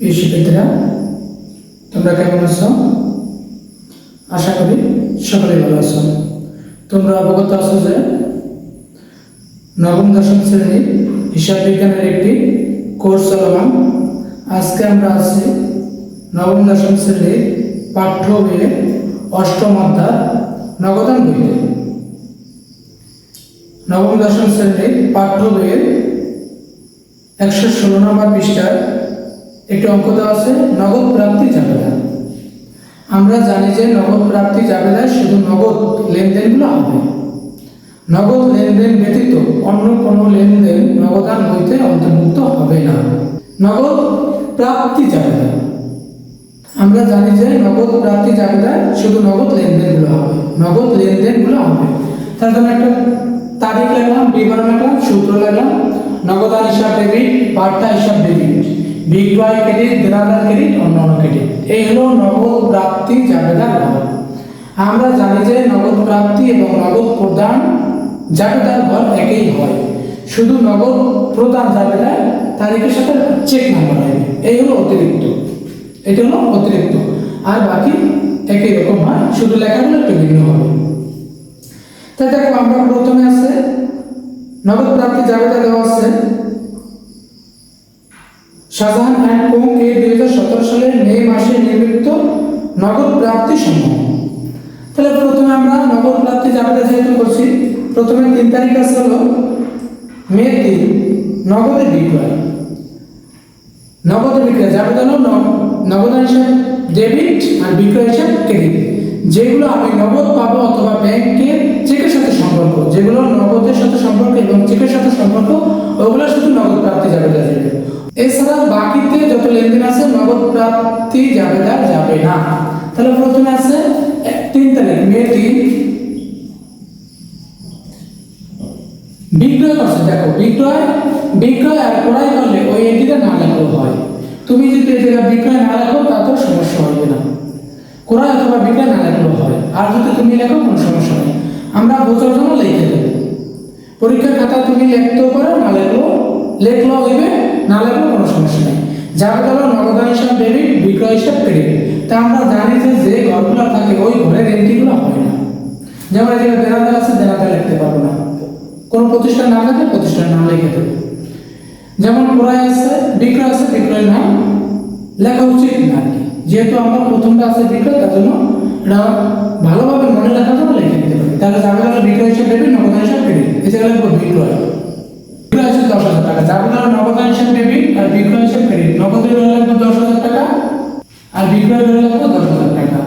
প্রিয় শিক্ষার্থীরা তোমরা কেমন আছো? আশা করি সকলে ভালো আছো। তোমরা অবগত আছো যে নবম দশম শ্রেণির হিসাব বিজ্ঞানের একটি কোর্স চলমান। আজকে আমরা আছি নবম দশম শ্রেণির পাঠ্য বইয়ের অষ্টম অধ্যায় নগদান বইতে। নবম দশম শ্রেণির পাঠ্য বইয়ের একশো ষোলো নম্বর পৃষ্ঠার একটি অঙ্ক দেওয়া আছে, নগদ প্রাপ্তি জাবেদা আমরা জানি যে নগদ প্রাপ্তি জাবেদায় শুধু নগদ লেনদেনগুলো হবে। নগদ লেনদেন ব্যতীত অন্য কোনো লেনদেন নগদান হইতে অন্তর্ভুক্ত হবে না। নগদ প্রাপ্তি জাবেদা আমরা জানি যে নগদ প্রাপ্তি জাবেদায় শুধু নগদ লেনদেনগুলো হবে। নগদ লেনদেনগুলো হবে। তার জন্য একটা তারিখ লাগলাম বিবরণ লাগলাম সূত্র লাগলাম নগদান হিসাব ডেবিট বার্তা হিসাব ডেবিট বিক্রয় ক্রেডিট, দেনাদার ক্রেডিট, অন্যান্য ক্রেডিট। এই হলো নগদ প্রাপ্তি জাবেদার ঘর আমরা জানি যে নগদ প্রাপ্তি এবং নগদ প্রদান জাবেদার ঘর একই হয়। শুধু নগদ প্রদান জাবেদার, তারিখের সাথে চেক নাম্বার হবে এই হলো অতিরিক্ত। এটা হলো অতিরিক্ত। আর বাকি একই রকম হয়। শুধু লেখাগুলো একটু ভিন্ন হবে। তাই দেখো, আমরা প্রথমে আছে, নগদ প্রাপ্তি জাবেদা দেওয়া আছে। শাহজাহান অ্যান্ড কোং এর দুই হাজার সতেরো সালের মে মাসে নির্মিত নগদ প্রাপ্তি সমূহ তাহলে প্রথমে আমরা নগদ প্রাপ্তি জাবেদা যেহেতু করছি, প্রথমে তিন তারিখ আছে হলো মে তিন, নগদে বিক্রয়। নগদে বিক্রয় জাবেদা হলো ন- নগদ হিসাব ডেবিট আর বিক্রয় হিসাব ক্রেডিট যেগুলো আমি নগদ পাবো অথবা ব্যাংকে চেকের সাথে সম্পর্ক, যেগুলো নগদের সাথে সম্পর্ক এবং চেকের সাথে সম্পর্ক ওগুলো শুধু নগদ প্রাপ্তি যাবে এছাড়া বাকিতে যত লেনদেন আছে, নগদ প্রাপ্তি জাবেদা যাবে না। তাহলে প্রথমে আছে, তিন তারিখ, মে তিন। বিক্রয় করছে, দেখো, বিক্রয় বিক্রয় আর ক্রয় করলে ওই এন্ট্রিটা না লেখাও হয়। তুমি যদি এই বিক্রয় না লেখো, তাতেও সমস্যা হবে না। ক্রয় অথবা বিক্রয় না লেখলেও হয়। আর যদি তুমি লেখো, কোনো সমস্যা নেই। আমরা বোঝার জন্য লিখে দেবো। পরীক্ষার খাতা তুমি লিখতেও পারো, না লেখলেও লেখলেও হইবে না লেখলেও কোনো সমস্যা নেই। যাবে হলো নগদান হিসাব ডেবিট বিক্রয় হিসাব ক্রেডিট তা আমরা জানি যে যে ঘরগুলো থাকে, ওই ঘরের এন্ট্রিগুলো হয় না। যেমন জায়গায় দেনাদার আছে দেনাদার লিখতে পারব না। কোন প্রতিষ্ঠান না থাকে, প্রতিষ্ঠান নাম লিখে দেবো। যেমন ক্রয় আছে, বিক্রয় আছে বিক্রয় নাম লেখা উচিত না যেহেতু আমার প্রথমটা আছে বিক্রয়, তার জন্য এটা ভালোভাবে মনে রাখার জন্য লিখে দিতে পারি। তাহলে যাবে বিক্রয় হিসাব ডেবিট নগদান হিসাব ক্রেডিট এছাড়া বিক্রয়। হিসাব ডেবিট আর বিক্রয় হিসাব ক্রেডিট নগদের বেলা লাগবে দশ হাজার টাকা আর বিক্রয় বেলা লাগবে দশ হাজার টাকা।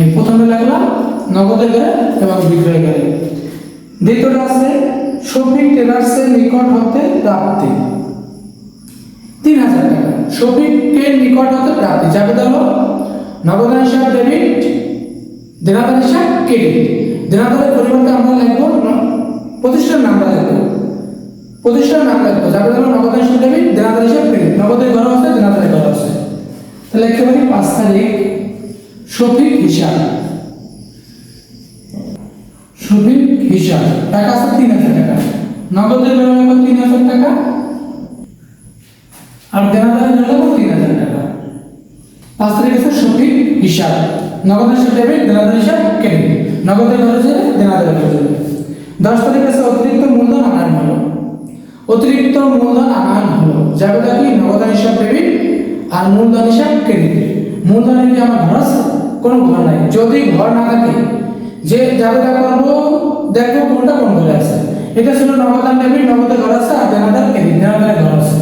এই প্রথমে লাগলাম নগদে করে এবং বিক্রয় করে দ্বিতীয়টা আছে শফিক টেলার্সের নিকট হতে প্রাপ্তি। তিন হাজার টাকা। শফিকের নিকট হতে প্রাপ্তি। যাবে হলো নগদান হিসাব ডেবিট দেনাদার হিসাব ক্রেডিট দেনাদারের পরিবর্তে আমরা লিখব প্রতিষ্ঠান নামটা লিখব প্রতিষ্ঠান নাম যাবে। হলো নগদান হিসাব ডেবিট দেনাদার হিসাব ক্রেডিট নগদের ঘর আছে, দেনাদারের ঘর আছে। তাহলে লিখতে পারি পাঁচ তারিখ শফিক হিসাব। শফিক হিসাব। টাকা আছে তিন হাজার টাকা। নগদের বেলা লাগবে তিন হাজার টাকা। আর দেনাদারের লাগবে তিন হাজার টাকা। পাঁচ তারিখ আছে শফিক হিসাব। নগদের হিসাব ডেবিট দেনাদার হিসাব ক্রেডিট নগদের ঘরে যাবে দেনাদারের ঘরে যাবে দশ তারিখ আছে অতিরিক্ত মূলধন আনায়ন হলো। অতিরিক্ত মূলধন আনায়ন হলো। যাবে কি? নগদান হিসাব ডেবিট আর মূলধন হিসাব ক্রেডিট মূলধনের কি আমার ঘর আছে? কোনো ঘর নাই। যদি ঘর না থাকে, যে যাবে করব, দেখব কোনটা কোন ঘরে আছে। এটা ছিল নগদান ডেবিট নগদের ঘর আছে আর দেনাদার ক্রেডিট দেনাদারের ঘর আছে।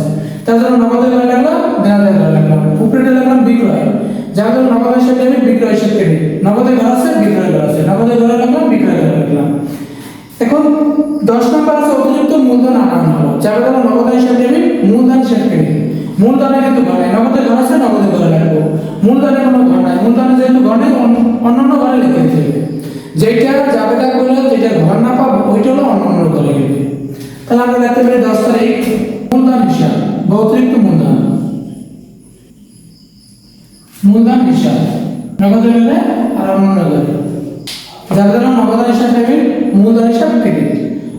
তার জন্য নগদের ঘরে লাগলাম দেনাদারের ঘরে লাগলাম উপরে লাগলাম বিক্রয়। যার জন্য নগদ হিসাব ডেবিট বিক্রয় হিসাব ক্রেডিট নগদের ঘর আছে, বিক্রয় ঘর আছে। নগদের ঘরে লাগলাম বিক্রয় ঘরে লাগলাম এখন দশ নম্বর আছে অতিরিক্ত মূলধন হলো যার দ্বারা নগদ হিসাব ডেবিট মূলধন হিসাব ক্রেডিট মূলধনে কিন্তু ঘর নাই, নগদে ঘর আছে, নগদে ঘরে লাগবো মূলধনে কোনো ঘর নাই, মূলধনে যেহেতু নেই অন্যান্য ঘরে লিখে দিতে হবে। যেটা জাবেদা করলে যেটা ঘর না পাবো, ওইটা হলো অন্য অন্য ঘরে লিখবে তাহলে আমরা দেখতে পারি দশ তারিখ, মূলধন হিসাব, বা অতিরিক্ত মূলধন। মূলধন হিসাব, নগদে গেলে আর অন্য ঘরে। যাদের নগদান হিসাব ডেবিট মূলধন হিসাব ক্রেডিট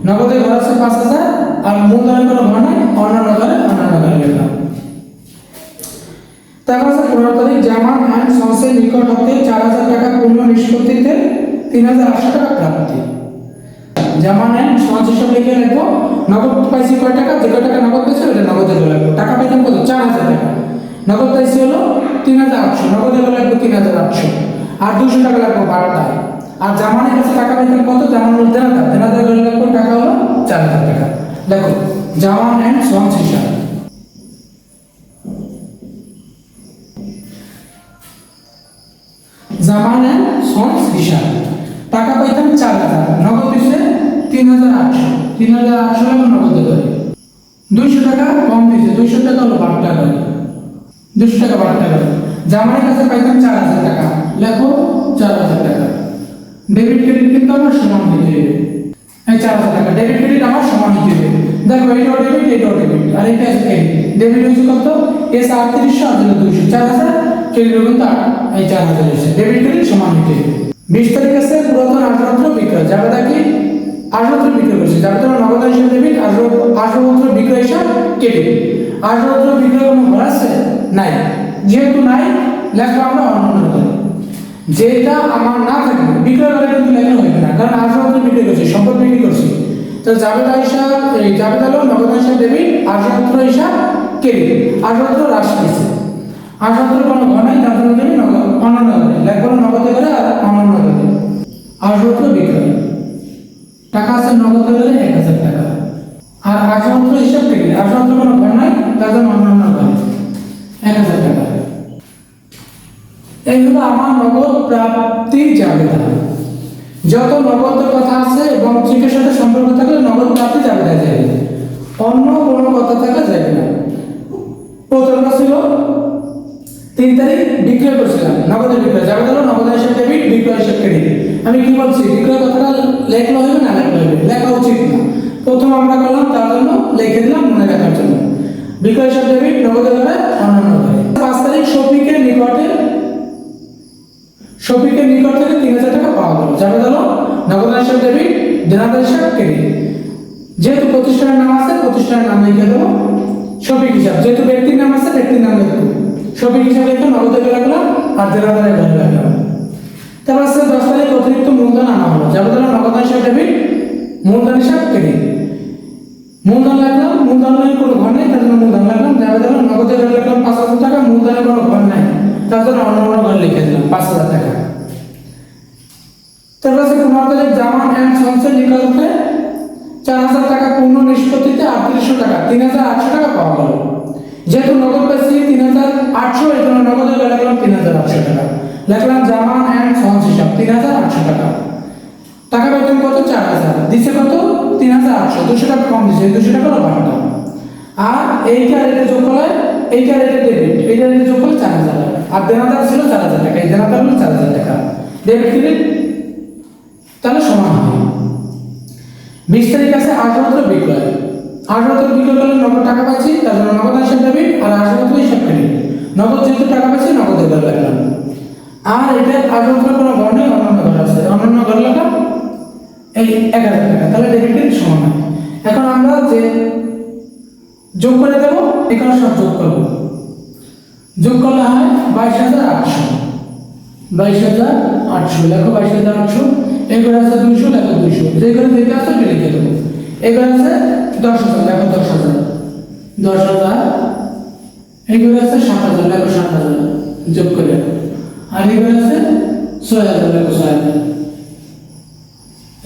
নগদে ঘর আছে পাঁচ হাজার, আর মূলধনে কোনো ঘর নাই, অন্যান্য ঘরে অন্যান্য ঘরে লিখলাম তারপর আছে পনেরো তারিখ জামান অ্যান্ড সন্সের নিকট হতে চার হাজার টাকা পূর্ণ নিষ্পত্তিতে তিন হাজার আটশো টাকা প্রাপ্তি। জামান অ্যান্ড সঞ্চ হিসাব লিখে রাখব, নগদ পাইছি কয় টাকা? যে টাকা নগদ পেয়েছে ওটা নগদে রাখব। টাকা পাইতাম কত? চার হাজার টাকা। নগদ পাইছি হলো তিন হাজার আটশো, নগদে রাখব তিন হাজার আটশো। আর দুশো টাকা লাগবো বার্তায় আর জামানের কাছে টাকা পাইতাম কত? জামান হলো হাজার করে রাখব টাকা হলো চার হাজার টাকা। দেখো, জামান অ্যান্ড সঞ্চ হিসাব জামানে সন্স হিসাব টাকা পাইতাম চার হাজার। নগদ দিচ্ছে তিন হাজার আটশো। তিন হাজার আটশো টাকা নগদ করে দুইশো টাকা কম দিচ্ছে দুইশো টাকা হলো বারো টাকা দুশো টাকা বারো টাকা জামানের কাছে পাইতাম চার হাজার টাকা। লেখো, চার হাজার টাকা। ডেবিট ক্রেডিট কিন্তু আমার সমান দিতে হবে এই চার হাজার টাকা, ডেবিট ক্রেডিট আমার সমান দিতে হবে দেখো এইটাও ডেবিট এটাও ডেবিট। আর এটা আছে ক্রেডিট। ডেবিট হচ্ছে কত? এস আটত্রিশশো আর দুইশো। চার হাজার, ক্রেডিট কিন্তু এই চার হাজার এসে ডেবিট ক্রেডিট সমান দিতে হবে বিশ তারিখ আছে পুরাতন আঠারোত্র বিক্রয়। যাবে নাকি আঠারোত্র বিক্রয় করছে যাবে তোমার নগদ হিসাব ডেবিট আঠারোত্র বিক্রয় হিসাব ক্রেডিট আঠারোত্র বিক্রয় কোনো ঘর আছে? নাই। যেহেতু নাই, লেখা আমরা অন্য যেটা আমার না থাকবে বিক্রয় করে কিন্তু লেখা হবে না, কারণ আঠারোত্র বিক্রি করছি, সম্পদ বিক্রি করছি। তো জাবেদা হিসাব এই জাবেদা হলো নগদ হিসাব ডেবিট আঠারোত্র হিসাব ক্রেডিট আঠারোত্র হ্রাস পেয়েছে আঠারোত্র কোনো ঘর নাই দেবে নগদ অনন্য করে লেখা নগদে করে আর অনন্য করে আঠারোত্র বিক্রয়। টাকা আছে নগদে করে এক হাজার টাকা। আর আঠারোত্র হিসাব ক্রেডিট আঠারোত্র কোনো ঘর নাই তার জন্য অন্যান্য করে এক হাজার টাকা এই হলো আমার নগদ প্রাপ্তি জাবেদা যত নগদের কথা আছে এবং চেকের সাথে সম্পর্ক থাকলে নগদ প্রাপ্তি জাবেদা যায় অন্য কোনো কথা থাকা যাবে না। প্রথমটা ছিল, তিন তারিখ বিক্রয় করছিলাম নগদের বিক্রয়। যাবে হলো নগদ হিসাব ডেবিট বিক্রয় হিসাব ক্রেডিট আমি কি বলছি, বিক্রয় কথাটা লেখলো হবে না লেখলো হবে? লেখা উচিত না। প্রথম আমরা করলাম, তার জন্য লিখে দিলাম মনে রাখার জন্য। বিক্রয় হিসাব ডেবিট নগদে করে অন্যান্য পাঁচ তারিখ শফিকের নিকটে শফিকের নিকট থেকে তিন হাজার টাকা পাওয়া গেল। যাবে হলো নগদ হিসাব ডেবিট দেনাদার হিসাব ক্রেডিট যেহেতু প্রতিষ্ঠানের নাম আছে, প্রতিষ্ঠানের নাম লিখে দেবো। শফিক হিসাব, যেহেতু ব্যক্তির নাম আছে, ব্যক্তির নাম লিখব শফিক হিসাব লিখে নগদে রাখলাম আর দেনাদারে ঘরে রাখলাম তারপর আছে দশ তারিখ অতিরিক্ত মূলধন আনা হলো। যাবে ধরো নগদ হিসাব ডেবিট মূলধন হিসাব ক্রেডিট মূলধন লাগলাম, মূলধনের কোনো ঘর নেই, তার জন্য মূলধন লাগলাম। যাবে ধরো নগদে ঘরে রাখলাম পাঁচ হাজার টাকা, মূলধনের কোনো ঘর নাই। তার জন্য অন্য অন্য ঘর লিখে দিলাম, পাঁচ হাজার টাকা। তারপর আছে পনেরো জামান অ্যান্ড সঞ্চয় নিকটে চার হাজার টাকা পূর্ণ নিষ্পত্তিতে আটত্রিশশো টাকা, তিন হাজার আটশো টাকা পাওয়া গেল। যেহেতু নগদ পাইছি, তিন হাজার আটশো, এই জন্য নগদে লাগলাম তিন হাজার আটশো টাকা। লিখলাম জামান অ্যান্ড সঞ্চ হিসাব, তিন হাজার আটশো টাকা। টাকা বেতন কত? চার হাজার। দিছে কত? তিন হাজার আটশো। দুশো টাকা কম দিছে, দুশো টাকা বারো টাকা আর এইটা রেটে যোগ করলে এইটা রেটে ডেবিট এইটা রেটে যোগ করলে চার হাজার। আর দেনাদার ছিল চার হাজার টাকা এই দেনাদার হলো চার হাজার টাকা ডেবিট ক্রেডিট তাহলে সমান হবে। বিশ তারিখ আছে আঠারোতে বিক্রয়। আঠারোতে বিক্রয় করলে নগদ টাকা পাচ্ছি, তার জন্য নগদ হিসাব ডেবিট আর আঠারোতে হিসাব ক্রেডিট নগদ যেহেতু টাকা পাচ্ছি, নগদ করে রাখলাম। আর এটা আঠারোতে কোনো ঘর নেই অন্যান্য ঘর আছে। অন্যান্য ঘর লেখা, এই এক হাজার টাকা, তাহলে ডেবিট ক্রেডিট সমান। এখন আমরা যে যোগ করে দেবো, এখানে সব যোগ করব। যোগ করলে হয় বাইশ হাজার আটশো। বাইশ হাজার আটশো, লেখো বাইশ হাজার আটশো। এগুলো আছে দুইশো, লেখো দুইশো। যেগুলো যেটা আছে ওটা লিখে দেবো। এগুলো আছে দশ হাজার, লেখো দশ হাজার। দশ হাজার এগুলো আছে সাত হাজার, লেখো সাত হাজার। যোগ করে। আর এগুলো আছে ছয় হাজার, লেখো ছয় হাজার।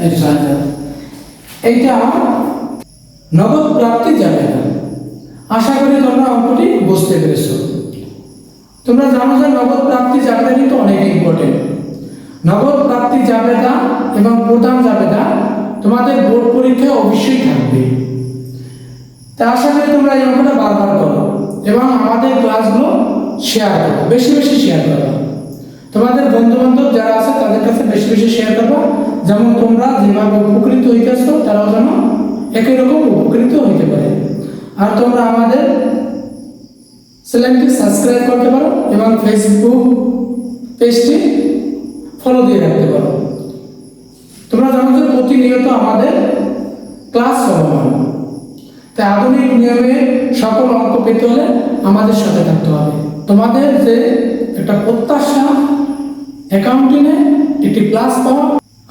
এই ছয় হাজার। এইটা নগদ প্রাপ্তি যাবে না আশা করি তোমরা অঙ্কটি বুঝতে পেরেছ। তোমরা জানো যে নগদ প্রাপ্তি জাবেদা কিন্তু অনেক ইম্পর্টেন্ট নগদ প্রাপ্তি জাবেদা এবং প্রদান জাবেদা তোমাদের বোর্ড পরীক্ষায় অবশ্যই থাকবে। তা আশা তোমরা এই অঙ্কটা বারবার করো এবং আমাদের ক্লাসগুলো শেয়ার করো, বেশি বেশি শেয়ার করো। তোমাদের বন্ধু বান্ধব যারা আছে তাদের কাছে বেশি বেশি শেয়ার করব। যেমন তোমরা যেভাবে উপকৃত হইতেছো তারাও যেন একই রকম উপকৃত হইতে পারে। আর তোমরা আমাদের চ্যানেলটি সাবস্ক্রাইব করতে পারো এবং ফেসবুক পেজটি ফলো দিয়ে রাখতে পারো। তোমরা জানো যে প্রতিনিয়ত আমাদের ক্লাস চলমান তাই আধুনিক নিয়মে সকল অঙ্ক পেতে হলে আমাদের সাথে থাকতে হবে। তোমাদের যে একটা প্রত্যাশা অ্যাকাউন্টিংয়ে একটি ক্লাস পাওয়া,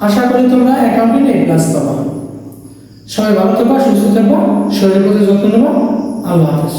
আশা করি তোমরা অ্যাকাউন্টিংয়ে এই ক্লাস পাবা। সবাই ভালো থাকবা সুস্থ থাকবা শরীরের প্রতি যত্ন নেবা। আল্লাহ হাফেজ।